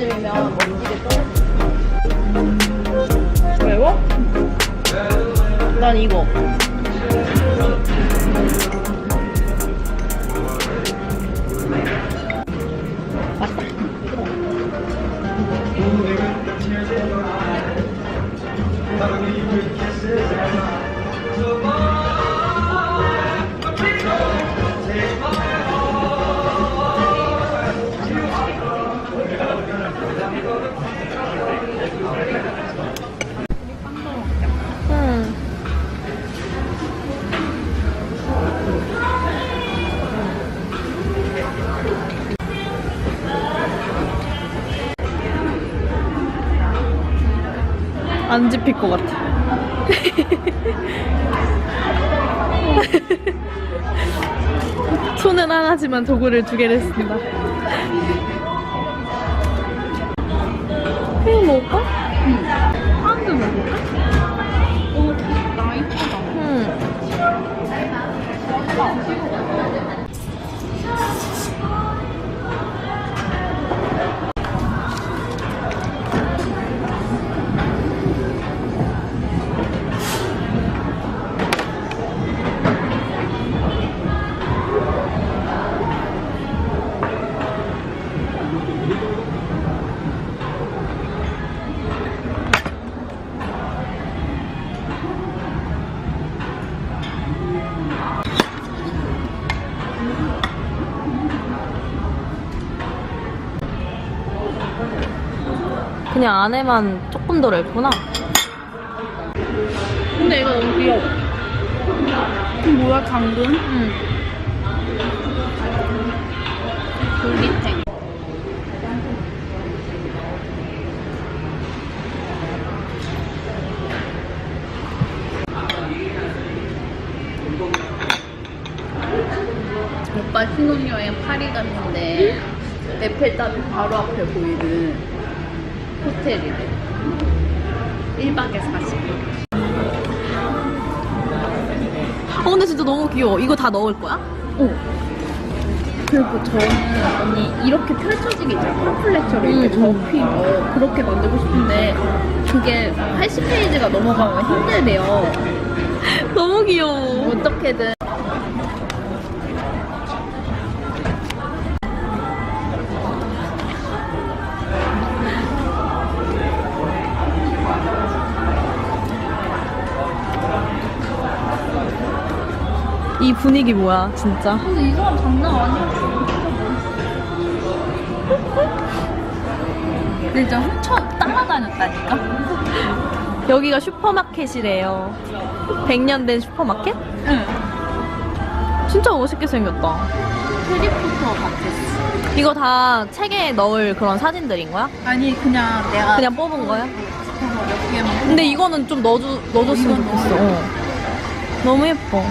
그때쯤이면 먼지를 떨어져. 매워? 난 이거. 안 집힐 것 같아. 손은 하나지만 도구를 두 개를 쓴다. 이거 먹을까? 한 그냥 안에만 조금 덜 했구나. 근데 이거 너무 귀여워. 뭐야, 당근? 응. 돌리탱. 오빠 신혼여행 파리 갔는데 에펠탑이 바로 앞에 보이는 호텔이래. 1박에 40불. 어, 근데 진짜 너무 귀여워. 이거 다 넣을 거야? 어. 그리고 저는 언니 이렇게 펼쳐지게 있잖아. 팜플렛처럼 이렇게 음, 접히고 그렇게 만들고 싶은데 그게 80페이지가 넘어가면 힘들대요. 너무 귀여워. 어떻게든 이 분위기 뭐야, 진짜. 근데 이 사람 장난 아니야. 근데 진짜 훔쳐 따라다녔다니까? 여기가 슈퍼마켓이래요. 100년 된 슈퍼마켓? 응. 진짜 멋있게 생겼다. 해리포터 같았어. 이거 다 책에 넣을 그런 사진들인 거야? 아니 그냥 내가 그냥 뽑은 거야? 근데 이거는 좀 넣어주, 넣어줬으면 좋겠어. 어. 너무 예뻐.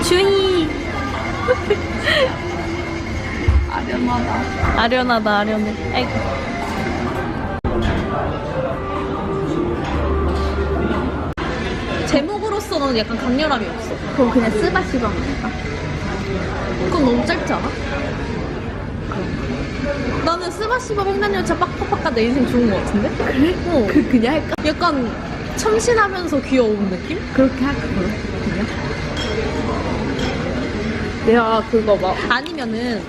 슈이. 아련하다. 아련하다, 아련해. 아이고. 제목으로서는 약간 강렬함이 없어. 그럼 그냥 쓰바시바 먹을까? 그건 너무 짧지 않아? 나는 스바시바 횡단열차 빡빡빡가 내 인생 좋은 것 같은데? 그래? 어. 그 그냥 할까? 약간 참신하면서 귀여운 느낌? 그렇게 할까? 그냥? 내가 그거 막 아니면은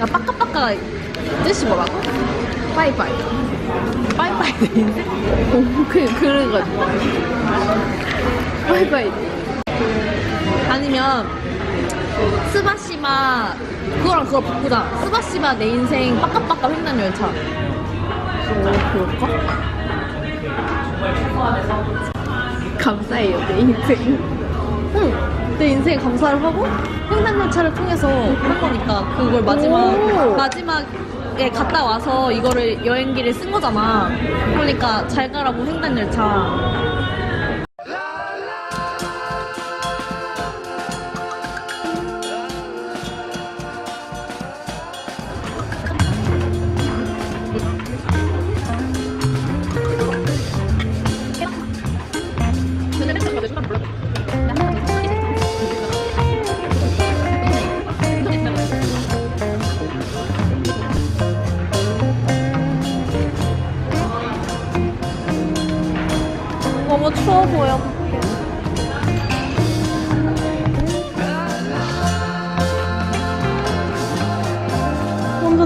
야 빡까빡까 뜻이 뭐라고? 빠이빠이. 빠이빠이 그 그래가지고 빠이빠이. 아니면 스바시바 그거랑 그걸 바꾸자 스바시바 내 인생 빡까빡까 횡단열차 어 그럴까? 감사해요 내 인생. 응. 내 인생에 감사를 하고 횡단열차를 통해서 한 거니까 그걸 마지막 오. 마지막에 갔다 와서 이거를 여행기를 쓴 거잖아. 그러니까 잘 가라고 횡단열차.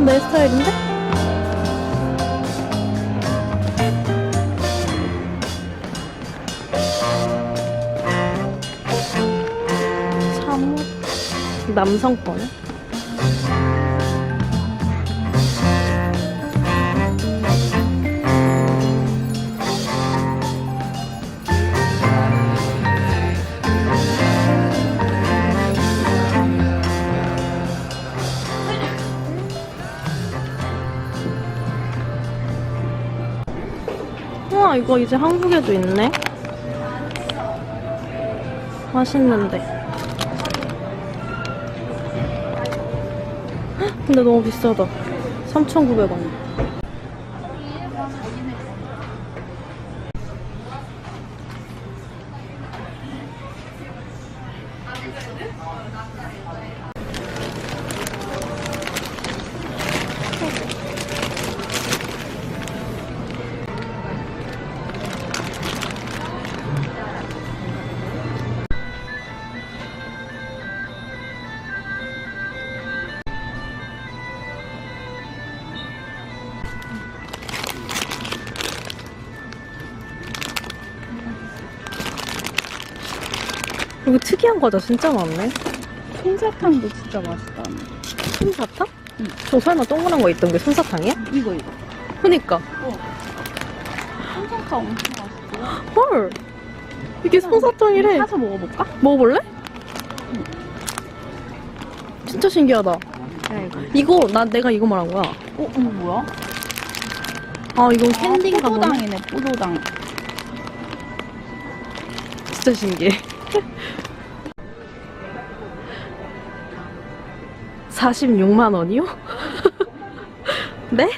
완전 내 스타일인데? 잠옷 남성 거네? 이거 이제 한국에도 있네. 맛있는데. 헉, 근데 너무 비싸다. 3,900원 여기 특이한 과자 진짜 많네 솜사탕도 진짜 맛있다. 솜사탕? 저 설마 동그란 거 있던 게 솜사탕이야? 이거 이거. 그니까 솜사탕 엄청 맛있고. 헐 이게 솜사탕이래 사서 먹어볼까? 먹어볼래? 진짜 신기하다 야 이거. 이거 난 내가 이거 말한 거야 어, 이거 뭐야? 아 이건 캔디인가 보네 포도당이네 포도당. 진짜 신기해 46만 원이요? 네?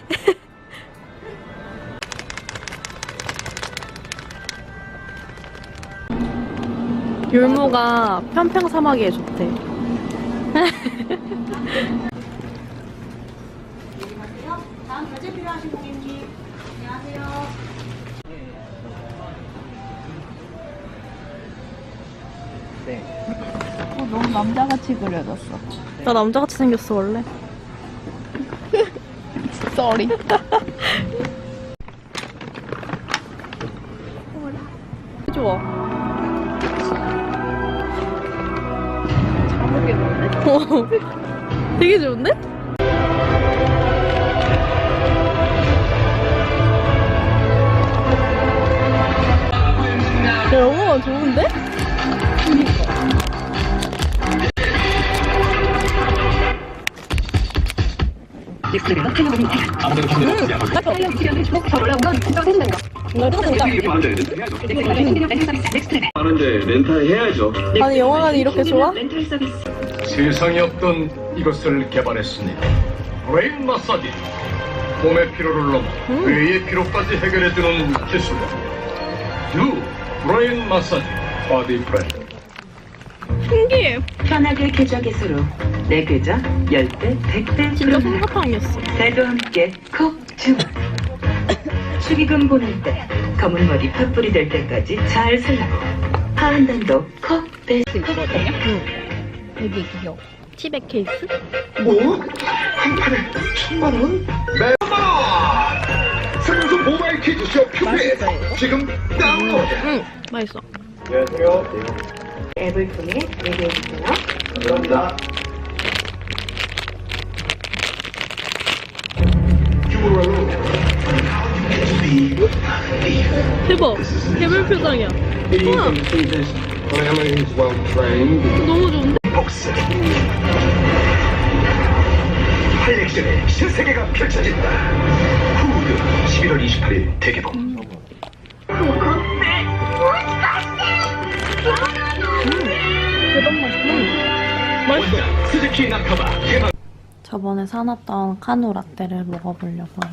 율무가 편평 사막에 좋대. 남자같이 그려졌어. 나 남자같이 생겼어 원래. 쏘리. 좋아. 잘모르겠는데? 어, 되게 좋은데? 야, 영어가 좋은데? 하는데 렌탈 해야죠. 아니, 영화관이 이렇게 좋아? 세상에 없던 이것을 개발했습니다. 브레인 마사지. 몸의 피로를 넘어 뇌의 피로까지 해결해주는 기술. 뉴 브레인 마사지. 바디 프렌드. 신기해. 편하게 쾌적해서로 내 쾌적 10대 100대 진짜 솜사탕이었어. 달도 함께 콕 주문 축의금 보낼 때 검은 머리 팥불이 될 때까지 잘 살라고 하한 단도 콕 대. 있거든요. 되게 귀여워. 티백 케이스? 뭐? 한 판에 천만 원? 천만 원! 생수 모바일 퀴즈쇼 큐브에 지금 다운로드. 응, 맛있어. 안녕하세요. 앱을 통해 얘기해 주세요. 감사합니다. 큐브로 대박. 개별 표정이야. 우와, trained. 너무 좋은데? 복스. 할렉션의 신세계가 펼쳐진다. 후드 11월 28일 대개봉. 개막. 저번에 사놨던 카누 라떼를 먹어보려고요.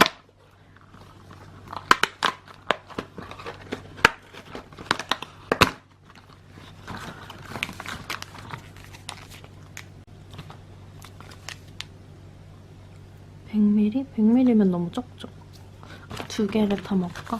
(100ml) (100ml면) 너무 적죠 두 개를 다 먹을까?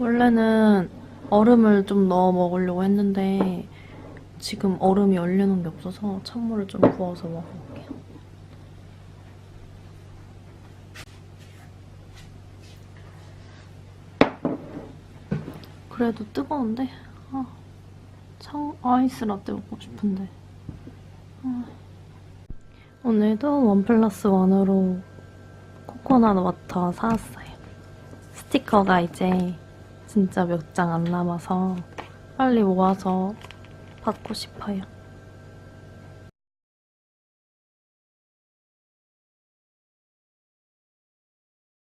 원래는 얼음을 좀 넣어 먹으려고 했는데 지금 얼음이 얼려놓은 게 없어서 찬물을 좀 부어서 먹어볼게요. 그래도 뜨거운데? 아, 창, 아이스 라떼 먹고 싶은데. 아. 오늘도 원 플러스 원으로 코코넛 워터 사왔어요. 스티커가 이제 진짜 몇 장 안 남아서 빨리 모아서 받고 싶어요.